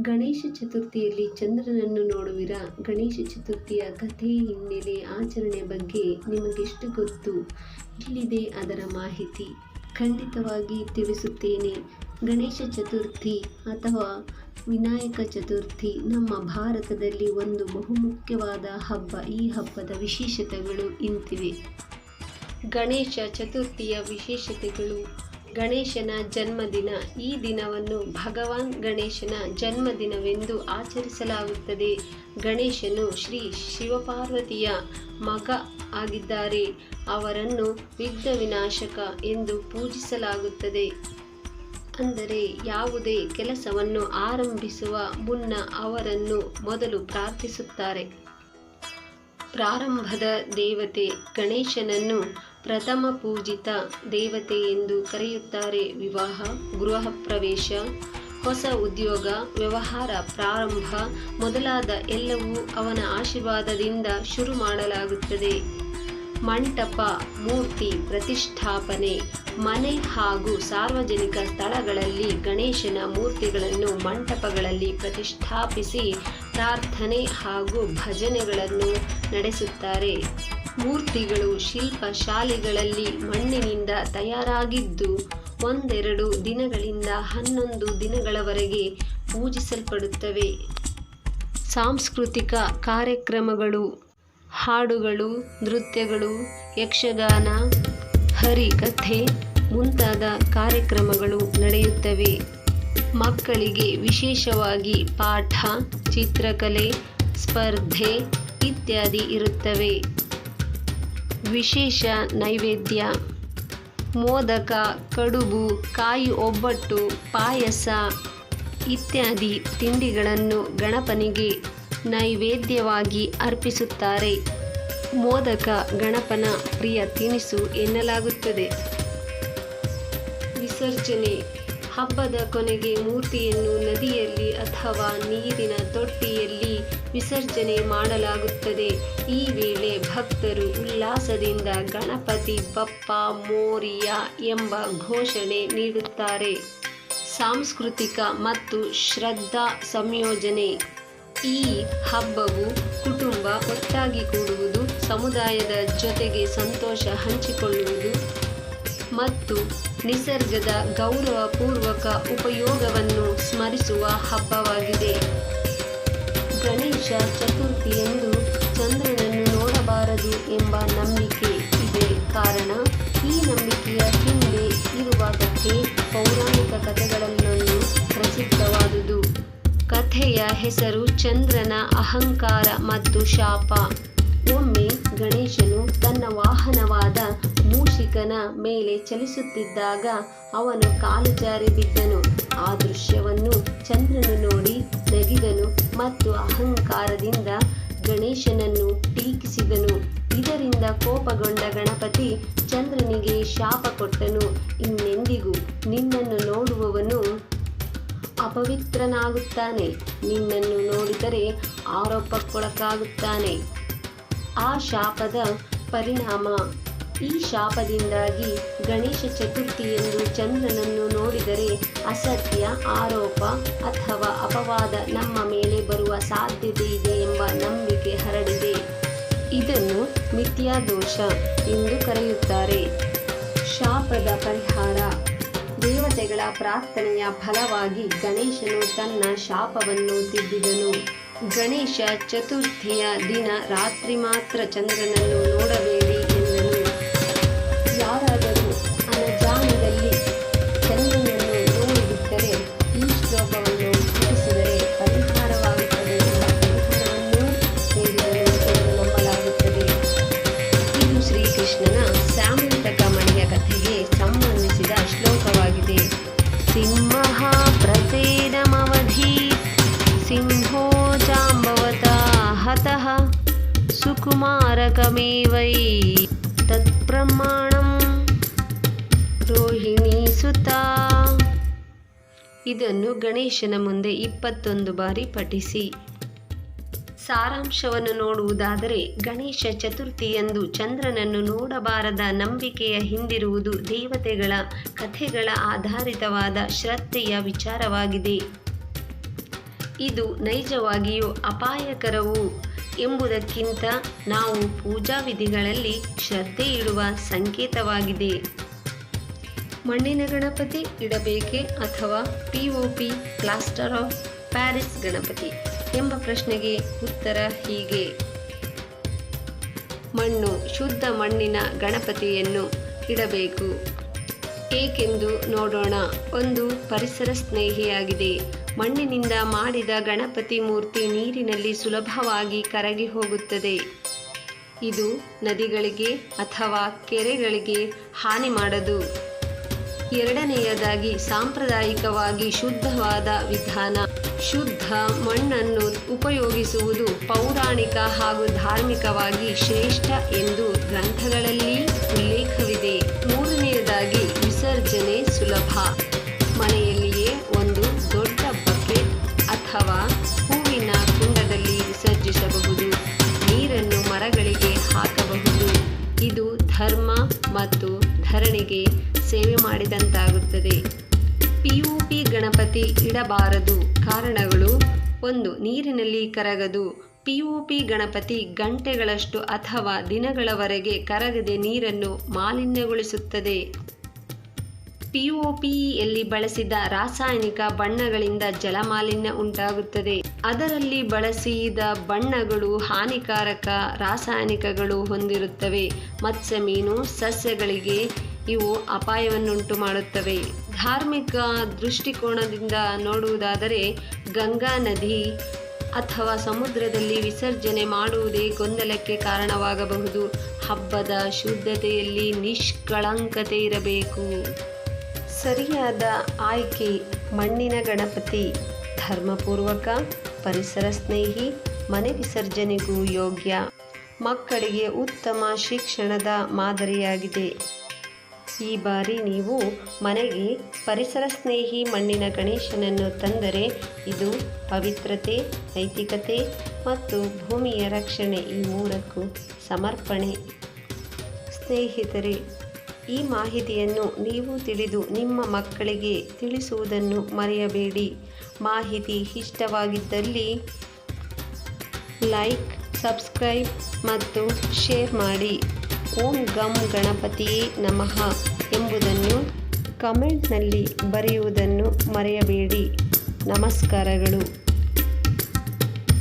ಗಣೇಶ ಚತುರ್ಥಿಯಲ್ಲಿ ಚಂದ್ರನನ್ನು ನೋಡುವಿರಾ? ಗಣೇಶ ಚತುರ್ಥಿಯ ಕಥೆ ಹಿನ್ನೆಲೆ ಆಚರಣೆ ಬಗ್ಗೆ ನಿಮಗೆಷ್ಟು ಗೊತ್ತು? ಇಲ್ಲಿದೆ ಅದರ ಮಾಹಿತಿ. ಖಂಡಿತವಾಗಿ ತಿಳಿಸುತ್ತೇನೆ. ಗಣೇಶ ಚತುರ್ಥಿ ಅಥವಾ ವಿನಾಯಕ ಚತುರ್ಥಿ ನಮ್ಮ ಭಾರತದಲ್ಲಿ ಒಂದು ಬಹುಮುಖ್ಯವಾದ ಹಬ್ಬ. ಈ ಹಬ್ಬದ ವಿಶೇಷತೆಗಳು ಇಂತಿವೆ. ಗಣೇಶ ಚತುರ್ಥಿಯ ವಿಶೇಷತೆಗಳು ಗಣೇಶನ ಜನ್ಮದಿನ. ಈ ದಿನವನ್ನು ಭಗವಾನ್ ಗಣೇಶನ ಜನ್ಮದಿನವೆಂದು ಆಚರಿಸಲಾಗುತ್ತದೆ. ಗಣೇಶನು ಶ್ರೀ ಶಿವಪಾರ್ವತಿಯ ಮಗ ಆಗಿದ್ದಾರೆ. ಅವರನ್ನು ವಿಘ್ನ ವಿನಾಶಕ ಎಂದು ಪೂಜಿಸಲಾಗುತ್ತದೆ. ಅಂದರೆ ಯಾವುದೇ ಕೆಲಸವನ್ನು ಆರಂಭಿಸುವ ಮುನ್ನ ಅವರನ್ನು ಮೊದಲು ಪ್ರಾರ್ಥಿಸುತ್ತಾರೆ. ಪ್ರಾರಂಭದ ದೇವತೆ ಗಣೇಶನನ್ನು ಪ್ರಥಮ ಪೂಜಿತ ದೇವತೆ ಎಂದು ಕರೆಯುತ್ತಾರೆ ವಿವಾಹ, ಗೃಹ ಪ್ರವೇಶ, ಹೊಸ ಉದ್ಯೋಗ, ವ್ಯವಹಾರ ಪ್ರಾರಂಭ ಮೊದಲಾದ ಎಲ್ಲವೂ ಅವನ ಆಶೀರ್ವಾದದಿಂದ ಶುರು ಮಾಡಲಾಗುತ್ತದೆ. ಮಂಟಪ, ಮೂರ್ತಿ, ಪ್ರತಿಷ್ಠಾಪನೆ, ಮನೆ ಹಾಗೂ ಸಾರ್ವಜನಿಕ ಸ್ಥಳಗಳಲ್ಲಿ ಗಣೇಶನ ಮೂರ್ತಿಗಳನ್ನು ಮಂಟಪಗಳಲ್ಲಿ ಪ್ರತಿಷ್ಠಾಪಿಸಿ ಪ್ರಾರ್ಥನೆ ಹಾಗೂ ಭಜನೆಗಳನ್ನು ನಡೆಸುತ್ತಾರೆ. ಮೂರ್ತಿಗಳು ಶಿಲ್ಪ ಶಾಲೆಗಳಲ್ಲಿ ಮಣ್ಣಿನಿಂದ ತಯಾರಾಗಿದ್ದು, ಒಂದೆರಡು ದಿನಗಳಿಂದ ಹನ್ನೊಂದು ದಿನಗಳವರೆಗೆ ಪೂಜಿಸಲ್ಪಡುತ್ತವೆ. ಸಾಂಸ್ಕೃತಿಕ ಕಾರ್ಯಕ್ರಮಗಳು, ಹಾಡುಗಳು, ನೃತ್ಯಗಳು, ಯಕ್ಷಗಾನ, ಹರಿಕಥೆ ಮುಂತಾದ ಕಾರ್ಯಕ್ರಮಗಳು ನಡೆಯುತ್ತವೆ. ಮಕ್ಕಳಿಗೆ ವಿಶೇಷವಾಗಿ ಪಾಠ, ಚಿತ್ರಕಲೆ, ಸ್ಪರ್ಧೆ ಇತ್ಯಾದಿ ಇರುತ್ತವೆ. ವಿಶೇಷ ನೈವೇದ್ಯ. ಮೋದಕ, ಕಡುಬು, ಕಾಯಿ ಒಬ್ಬಟ್ಟು, ಪಾಯಸ ಇತ್ಯಾದಿ ತಿಂಡಿಗಳನ್ನು ಗಣಪನಿಗೆ ನೈವೇದ್ಯವಾಗಿ ಅರ್ಪಿಸುತ್ತಾರೆ. ಮೋದಕ, ಗಣಪನ ಪ್ರಿಯ ತಿನಿಸು ಎನ್ನಲಾಗುತ್ತದೆ. ವಿಸರ್ಜನೆ. ಹಬ್ಬದ ಕೊನೆಗೆ ಮೂರ್ತಿಯನ್ನು ನದಿಯಲ್ಲಿ ಅಥವಾ ನೀರಿನ ತೊಟ್ಟಿಯಲ್ಲಿ ವಿಸರ್ಜನೆ ಮಾಡಲಾಗುತ್ತದೆ. ಈ ವೇಳೆ ಭಕ್ತರು ಉಲ್ಲಾಸದಿಂದ ಗಣಪತಿ ಬಪ್ಪ ಮೋರಿಯ ಎಂಬ ಘೋಷಣೆ ನೀಡುತ್ತಾರೆ. ಸಾಂಸ್ಕೃತಿಕ ಮತ್ತು ಶ್ರದ್ಧಾ ಸಂಯೋಜನೆ. ಈ ಹಬ್ಬವು ಕುಟುಂಬ ಒಟ್ಟಾಗಿ ಕೂಡುವುದು, ಸಮುದಾಯದ ಜೊತೆಗೆ ಸಂತೋಷ ಹಂಚಿಕೊಳ್ಳುವುದು ಮತ್ತು ನಿಸರ್ಗದ ಗೌರವಪೂರ್ವಕ ಉಪಯೋಗವನ್ನು ಸ್ಮರಿಸುವ ಹಬ್ಬವಾಗಿದೆ. ಗಣೇಶ ಚತುರ್ಥಿಯಂದು ಚಂದ್ರನನ್ನು ನೋಡಬಾರದು ಎಂಬ ನಂಬಿಕೆ ಇದೆ. ಕಾರಣ, ಈ ನಂಬಿಕೆಯ ಹಿಂದೆ ಇರುವ ಕಥೆ ಪೌರಾಣಿಕ ಕಥೆಗಳಲ್ಲೊಂದು ಪ್ರಸಿದ್ಧವಾದುದು. ಕಥೆಯ ಹೆಸರು ಚಂದ್ರನ ಅಹಂಕಾರ ಮತ್ತು ಶಾಪ. ಒಮ್ಮೆ ಗಣೇಶನು ತನ್ನ ವಾಹನವಾದ ಮೂಷಿಕನ ಮೇಲೆ ಚಲಿಸುತ್ತಿದ್ದಾಗ ಅವನು ಕಾಲು ಜಾರಿ ಬಿದ್ದನು ಆ ದೃಶ್ಯವನ್ನು ಚಂದ್ರನು ನೋಡಿ ನಗಿದನು ಮತ್ತು ಅಹಂಕಾರದಿಂದ ಗಣೇಶನನ್ನು ಟೀಕಿಸಿದನು. ಇದರಿಂದ ಕೋಪಗೊಂಡ ಗಣಪತಿ ಚಂದ್ರನಿಗೆ ಶಾಪ ಕೊಟ್ಟನು. ಇನ್ನೆಂದಿಗೂ ನಿನ್ನನ್ನು ನೋಡುವವನು ಅಪವಿತ್ರನಾಗುತ್ತಾನೆ. ನಿನ್ನನ್ನು ನೋಡಿದರೆ ಆರೋಪಕ್ಕೊಳಕಾಗುತ್ತಾನೆ ಆ ಶಾಪದ ಪರಿಣಾಮ ಈ ಶಾಪದಿಂದಾಗಿ ಗಣೇಶ ಚತುರ್ಥಿಯಂದು ಚಂದ್ರನನ್ನು ನೋಡಿದರೆ ಅಸತ್ಯ, ಆರೋಪ ಅಥವಾ ಅಪವಾದ ನಮ್ಮ ಮೇಲೆ ಬರುವ ಸಾಧ್ಯತೆ ಇದೆ ಎಂಬ ನಂಬಿಕೆ ಹರಡಿದೆ. ಇದನ್ನು ಮಿಥ್ಯಾದೋಷ ಎಂದು ಕರೆಯುತ್ತಾರೆ. ಶಾಪದ ಪರಿಹಾರ. ದೇವತೆಗಳ ಪ್ರಾರ್ಥನೆಯ ಫಲವಾಗಿ ಗಣೇಶನು ತನ್ನ ಶಾಪವನ್ನು ತಿದ್ದಿದನು. ಗಣೇಶ ಚತುರ್ಥಿಯ ದಿನ ರಾತ್ರಿ ಮಾತ್ರ ಚಂದ್ರನನ್ನು ನೋಡಬೇಡಿ ಸುಕುಮಾರಕಮೇವೈ ತತ್ಪ್ರಮಾಣಂ ರೋಹಿಣಿ ಇದನ್ನು ಗಣೇಶನ ಮುಂದೆ ಇಪ್ಪತ್ತೊಂದು ಬಾರಿ ಪಠಿಸಿ. ಸಾರಾಂಶವನ್ನು ನೋಡುವುದಾದರೆ, ಗಣೇಶ ಚತುರ್ಥಿಯಂದು ಚಂದ್ರನನ್ನು ನೋಡಬಾರದ ನಂಬಿಕೆಯ ಹಿಂದಿರುವುದು ದೇವತೆಗಳ ಕಥೆಗಳ ಆಧಾರಿತವಾದ ಶ್ರದ್ಧೆಯ ವಿಚಾರವಾಗಿದೆ. ಇದು ನೈಜವಾಗಿಯೂ ಅಪಾಯಕರವು ಎಂಬುದಕ್ಕಿಂತ ನಾವು ಪೂಜಾ ವಿಧಿಗಳಲ್ಲಿ ಶ್ರದ್ಧೆ ಇಡುವ ಸಂಕೇತವಾಗಿದೆ. ಮಣ್ಣಿನ ಗಣಪತಿ ಇಡಬೇಕೆ ಅಥವಾ P O P, plaster of Paris Ganapati ಎಂಬ ಪ್ರಶ್ನೆಗೆ ಉತ್ತರ ಹೀಗೆ. ಮಣ್ಣು ಶುದ್ಧ ಮಣ್ಣಿನ ಗಣಪತಿಯನ್ನು ಇಡಬೇಕು. ಏಕೆಂದು ನೋಡೋಣ. ಒಂದು ಪರಿಸರ ಸ್ನೇಹಿಯಾಗಿದೆ. ಮಣ್ಣಿನಿಂದ ಮಾಡಿದ ಗಣಪತಿ ಮೂರ್ತಿ ನೀರಿನಲ್ಲಿ ಸುಲಭವಾಗಿ ಕರಗಿ ಹೋಗುತ್ತದೆ. ಇದು ನದಿಗಳಿಗೆ ಅಥವಾ ಕೆರೆಗಳಿಗೆ ಹಾನಿ ಮಾಡದು. ಎರಡನೆಯದಾಗಿ ಸಾಂಪ್ರದಾಯಿಕವಾಗಿ ಶುದ್ಧವಾದ ವಿಧಾನ. ಶುದ್ಧ ಮಣ್ಣನ್ನು ಉಪಯೋಗಿಸುವುದು ಪೌರಾಣಿಕ ಹಾಗೂ ಧಾರ್ಮಿಕವಾಗಿ ಶ್ರೇಷ್ಠ ಎಂದು ಗ್ರಂಥಗಳಲ್ಲಿ ಉಲ್ಲೇಖವಿದೆ. ಅಥವಾ ಹೂವಿನ ಕುಂಡದಲ್ಲಿ ವಿಸರ್ಜಿಸಬಹುದು. ನೀರನ್ನು ಮರಗಳಿಗೆ ಹಾಕಬಹುದು. ಇದು ಧರ್ಮ ಮತ್ತು ಧರಣಿಗೆ ಸೇವೆ ಮಾಡಿದಂತಾಗುತ್ತದೆ. ಪಿಯುಪಿ ಗಣಪತಿ ಇಡಬಾರದು. ಕಾರಣಗಳು ಒಂದು, ನೀರಿನಲ್ಲಿ ಕರಗದು. ಪಿಯುಪಿ ಗಣಪತಿ ಗಂಟೆಗಳಷ್ಟು ಅಥವಾ ದಿನಗಳವರೆಗೆ ಕರಗದೆ ನೀರನ್ನು ಮಾಲಿನ್ಯಗೊಳಿಸುತ್ತದೆ. ಪಿಒಪಿಯಲ್ಲಿ ಬಳಸಿದ ರಾಸಾಯನಿಕ ಬಣ್ಣಗಳಿಂದ ಜಲಮಾಲಿನ್ಯ ಉಂಟಾಗುತ್ತದೆ. ಅದರಲ್ಲಿ ಬಳಸಿದ ಬಣ್ಣಗಳು ಹಾನಿಕಾರಕ ರಾಸಾಯನಿಕಗಳು ಹೊಂದಿರುತ್ತವೆ. ಮತ್ಸ್ಯ ಮೀನು ಸಸ್ಯಗಳಿಗೆ ಇವು ಅಪಾಯವನ್ನುಂಟು ಮಾಡುತ್ತವೆ. ಧಾರ್ಮಿಕ ದೃಷ್ಟಿಕೋನದಿಂದ ನೋಡುವುದಾದರೆ ಗಂಗಾ ನದಿ ಅಥವಾ ಸಮುದ್ರದಲ್ಲಿ ವಿಸರ್ಜನೆ ಮಾಡುವುದೇ ಗೊಂದಲಕ್ಕೆ ಕಾರಣವಾಗಬಹುದು. ಹಬ್ಬದ ಶುದ್ಧತೆಯಲ್ಲಿ ನಿಷ್ಕಳಂಕತೆ ಇರಬೇಕು. ಸರಿಯಾದ ಆಯ್ಕೆ ಮಣ್ಣಿನ ಗಣಪತಿ ಧರ್ಮಪೂರ್ವಕ, ಪರಿಸರ ಸ್ನೇಹಿ, ಮನೆ ವಿಸರ್ಜನೆಗೂ ಯೋಗ್ಯ. ಮಕ್ಕಳಿಗೆ ಉತ್ತಮ ಶಿಕ್ಷಣದ ಮಾದರಿಯಾಗಿದೆ. ಈ ಬಾರಿ ನೀವು ಮನೆಗೆ ಪರಿಸರ ಸ್ನೇಹಿ ಮಣ್ಣಿನ ಗಣೇಶನನ್ನು ತಂದರೆ ಇದು ಪವಿತ್ರತೆ, ನೈತಿಕತೆ ಮತ್ತು ಭೂಮಿಯ ರಕ್ಷಣೆ ಈ ಮೂರಕ್ಕೂ ಸಮರ್ಪಣೆ. ಸ್ನೇಹಿತರೆ ಈ ಮಾಹಿತಿಯನ್ನು ನೀವು ತಿಳಿದು ನಿಮ್ಮ ಮಕ್ಕಳಿಗೆ ತಿಳಿಸುವುದನ್ನು ಮರೆಯಬೇಡಿ. ಮಾಹಿತಿ ಇಷ್ಟವಾಗಿದ್ದಲ್ಲಿ ಲೈಕ್, ಸಬ್ಸ್ಕ್ರೈಬ್ ಮತ್ತು ಶೇರ್ ಮಾಡಿ. ಓಂ ಗಮ್ ಗಣಪತಿಯೇ ನಮಃ ಎಂಬುದನ್ನು ಕಮೆಂಟ್ನಲ್ಲಿ ಬರೆಯುವುದನ್ನು ಮರೆಯಬೇಡಿ. ನಮಸ್ಕಾರಗಳು.